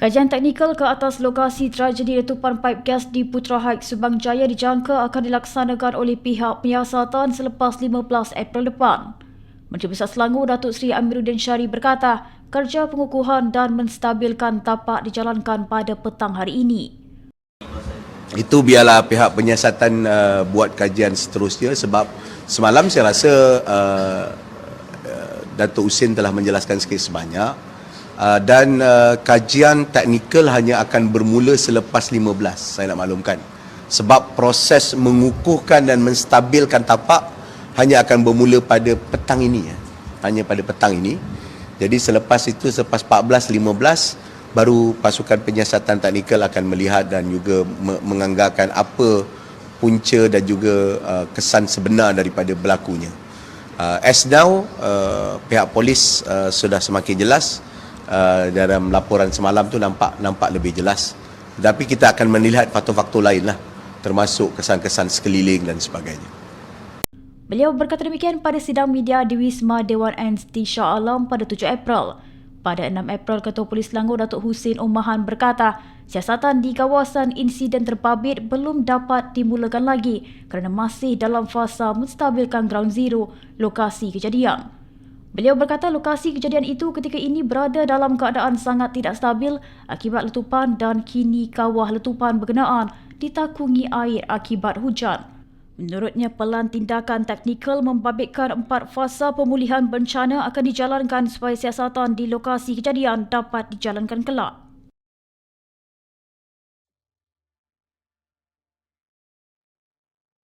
Kajian teknikal ke atas lokasi tragedi letupan paip gas di Putra Heights Subang Jaya dijangka akan dilaksanakan oleh pihak penyiasatan selepas 15 April depan. Menteri Besar Selangor Datuk Seri Amiruddin Syari berkata, kerja pengukuhan dan menstabilkan tapak dijalankan pada petang hari ini. Itu biarlah pihak penyiasatan uh, buat kajian seterusnya sebab semalam saya rasa uh, uh, Datuk Husin telah menjelaskan sikit sebanyak Uh, dan uh, kajian teknikal hanya akan bermula selepas 15 saya nak maklumkan. Sebab proses mengukuhkan dan menstabilkan tapak hanya akan bermula pada petang ini ya. hanya pada petang ini. Jadi selepas itu selepas 14 15 baru pasukan penyiasatan teknikal akan melihat dan juga menganggarkan apa punca dan juga uh, kesan sebenar daripada berlakunya. Uh, as now uh, pihak polis uh, sudah semakin jelas uh, dalam laporan semalam tu nampak nampak lebih jelas. Tapi kita akan melihat faktor-faktor lain lah termasuk kesan-kesan sekeliling dan sebagainya. Beliau berkata demikian pada sidang media di Wisma Dewan NT Shah Alam pada 7 April. Pada 6 April, Ketua Polis Selangor Datuk Husin Umahan berkata, siasatan di kawasan insiden terbabit belum dapat dimulakan lagi kerana masih dalam fasa menstabilkan ground zero lokasi kejadian. Beliau berkata lokasi kejadian itu ketika ini berada dalam keadaan sangat tidak stabil akibat letupan dan kini kawah letupan berkenaan ditakungi air akibat hujan. Menurutnya, pelan tindakan teknikal membabitkan empat fasa pemulihan bencana akan dijalankan supaya siasatan di lokasi kejadian dapat dijalankan kelak.